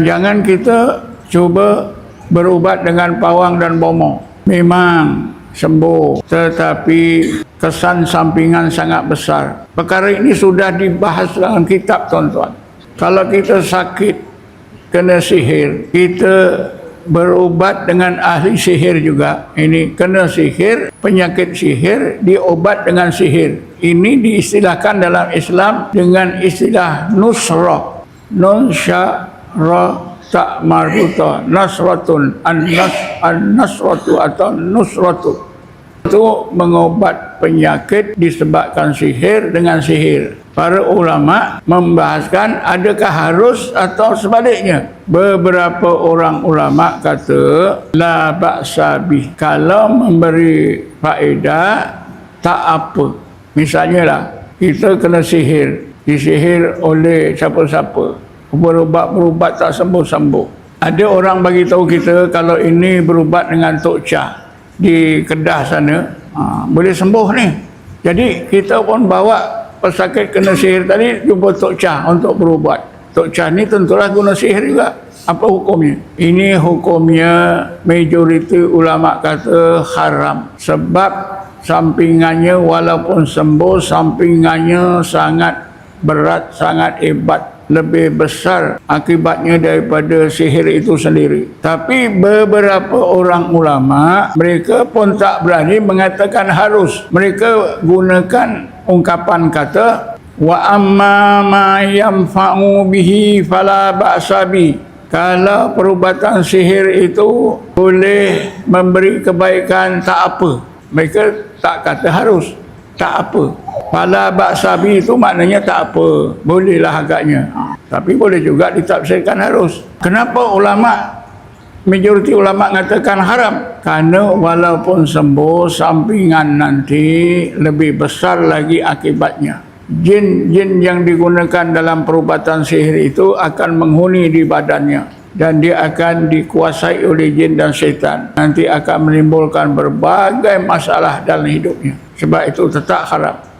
Jangan kita cuba berubat dengan pawang dan bomo. Memang sembuh tetapi kesan sampingan sangat besar. Perkara ini sudah dibahas dalam kitab tuan-tuan. Kalau kita sakit kena sihir, kita berubat dengan ahli sihir juga. Ini kena sihir, penyakit sihir diobat dengan sihir. Ini diistilahkan dalam Islam dengan istilah nusrah. Nun sya ra tak marbuta nasratun an nas an nasratu atau nusratu itu mengobat penyakit disebabkan sihir dengan sihir. Para ulama membahaskan adakah harus atau sebaliknya. Beberapa orang ulama kata la ba'sa. Kalau memberi faedah tak apa. Misalnya lah kita kena sihir, disihir oleh siapa-siapa. Berubat-berubat tak sembuh-sembuh. Ada orang bagi tahu kita kalau ini berubat dengan Tok Chah di Kedah sana, ha, boleh sembuh ni. Jadi kita pun bawa pesakit kena sihir tadi jumpa Tok Chah untuk berubat. Tok Chah ni tentulah guna sihir juga. Apa hukumnya? Ini hukumnya majoriti ulama kata haram. Sebab sampingannya walaupun sembuh, sampingannya sangat berat, sangat hebat lebih besar akibatnya daripada sihir itu sendiri. Tapi beberapa orang ulama mereka pun tak berani mengatakan harus. Mereka gunakan ungkapan kata wa amma ma yanfa'u bihi fala ba'sa bi. Kalau perubatan sihir itu boleh memberi kebaikan tak apa. Mereka tak kata harus. Tak apa. Fala ba'sabi itu maknanya tak apa. Bolehlah agaknya. Tapi boleh juga ditafsirkan harus. Kenapa ulama majoriti ulama mengatakan haram? Karena walaupun sembuh sampingan nanti lebih besar lagi akibatnya. Jin-jin yang digunakan dalam perubatan sihir itu akan menghuni di badannya dan dia akan dikuasai oleh jin dan syaitan. Nanti akan menimbulkan berbagai masalah dalam hidupnya. Sebab itu tetap haram.